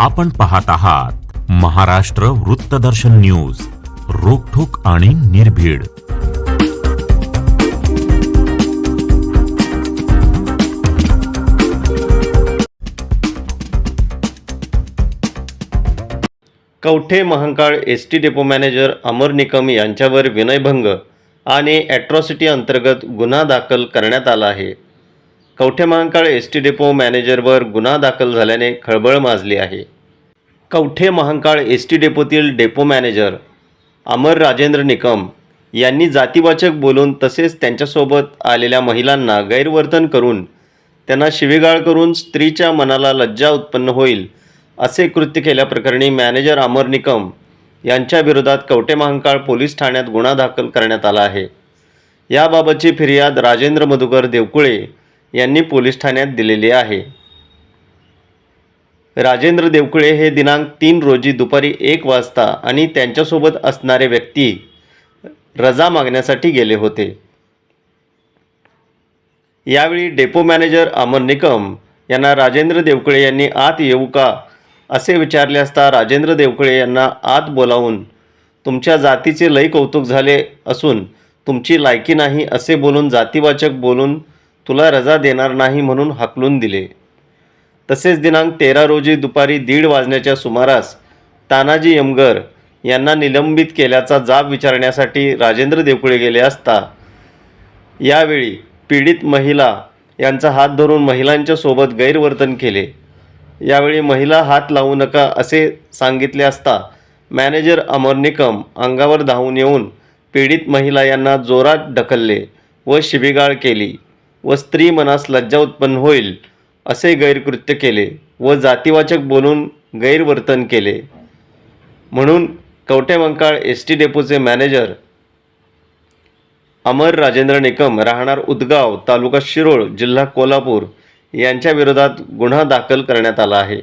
आपण पाहत आहात महाराष्ट्र वृत्तदर्शन न्यूज रोखोक आणि निर्भीड. Kavathe Mahankal S T depot manager Amar Nikam यांच्यावर विनयभंग आणि ॲट्रॉसिटी अंतर्गत गुन्हा दाखल करण्यात आला आहे. Kavathe Mahankal S T depot मॅनेजरवर गुन्हा दाखल झाल्याने खळबळ माजली आहे. कवठे महांकाळ एस टी डेपोतील डेपो मॅनेजर अमर राजेंद्र निकम यांनी जातीवाचक बोलून तसेच त्यांच्यासोबत आलेल्या महिलांना गैरवर्तन करून त्यांना शिवीगाळ करून स्त्रीच्या मनाला लज्जा उत्पन्न होईल असे कृत्य केल्याप्रकरणी मॅनेजर अमर निकम यांच्या विरोधात कवटे महांकाळ पोलीस ठाण्यात गुन्हा दाखल करण्यात आला आहे. याबाबतची फिर्याद राजेंद्र मधुकर देवकुळे यांनी पोलीस ठाण्यात दिलेली आहे. राजेंद्र देवकुळे हे दिनांक तीन रोजी दुपारी एक वाजता आणि त्यांच्यासोबत असणारे व्यक्ती रजा मागण्यासाठी गेले होते. यावेळी डेपो मॅनेजर अमर निकम यांना राजेंद्र देवकळे यांनी आत येऊ का असे विचारले असता राजेंद्र देवकळे यांना आत बोलावून तुमच्या जातीचे लई कौतुक झाले असून तुमची लायकी नाही असे बोलून जातीवाचक बोलून तुला रजा देणार नाही म्हणून हाकलून दिले. तसेच दिनांक तेरा रोजी दुपारी दीड वाजण्याच्या सुमारास तानाजी यमगर यांना निलंबित केल्याचा जाब विचारण्यासाठी राजेंद्र देवकुळे गेले असता यावेळी पीडित महिला यांचा हात धरून महिलांच्या सोबत गैरवर्तन केले. यावेळी महिला हात लावू नका असे सांगितले असता मॅनेजर अमर निकम अंगावर धावून येऊन पीडित महिला यांना जोरात ढकलले व शिबिगाळ केली. व स्त्री मनास लज्जा उत्पन्न होईल असे गैरकृत्य केले व जातीवाचक बोलून गैरवर्तन केले. म्हणून कवटेमंकाळ एस टी डेपोचे मॅनेजर अमर राजेंद्र निकम राहणार उदगाव तालुका शिरोळ जिल्हा कोल्हापूर यांच्या विरोधात गुन्हा दाखल करण्यात आला आहे.